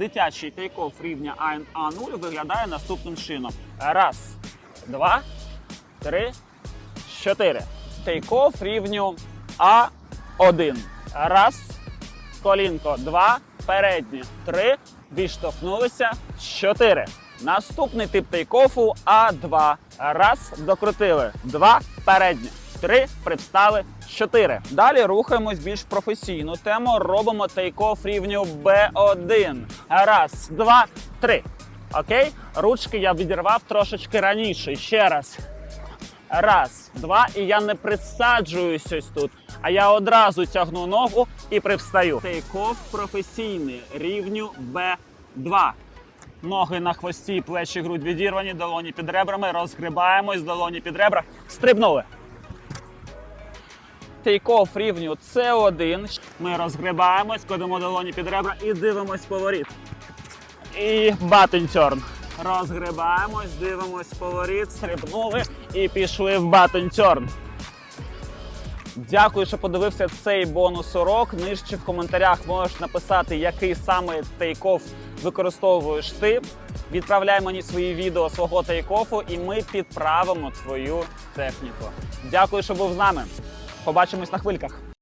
Дитячий тейкоф рівня А0 виглядає наступним чином. Раз, два, три, чотири. Тейкоф рівню А1. Раз, колінко, два, передні, три, відштовхнулися, чотири. Наступний тип тейкофу А2. Раз, докрутили, два, передні, три, привстали, чотири. Далі рухаємось більш професійну тему. Робимо тейкоф рівню Б1. Раз, два, три. Окей? Ручки я відірвав трошечки раніше. Ще раз. Раз, два, і я не присаджуюсь ось тут, а я одразу тягну ногу і привстаю. Тейкоф професійний рівню Б2. Ноги на хвості, плечі, грудь відірвані, долоні під ребрами, розгрибаємось, долоні під ребра, стрибнули. Тейкоф рівню С1. Ми розгрибаємось, кладемо долоні під ребра і дивимось поворіт. І баттентерн. Розгрибаємось, дивимось поворіт, стрибнули і пішли в баттентерн. Дякую, що подивився цей бонус урок. Нижче в коментарях можеш написати, який саме тейкоф використовуєш ти. Відправляй мені свої відео свого тейкофу, і ми підправимо твою техніку. Дякую, що був з нами. Побачимось на хвильках.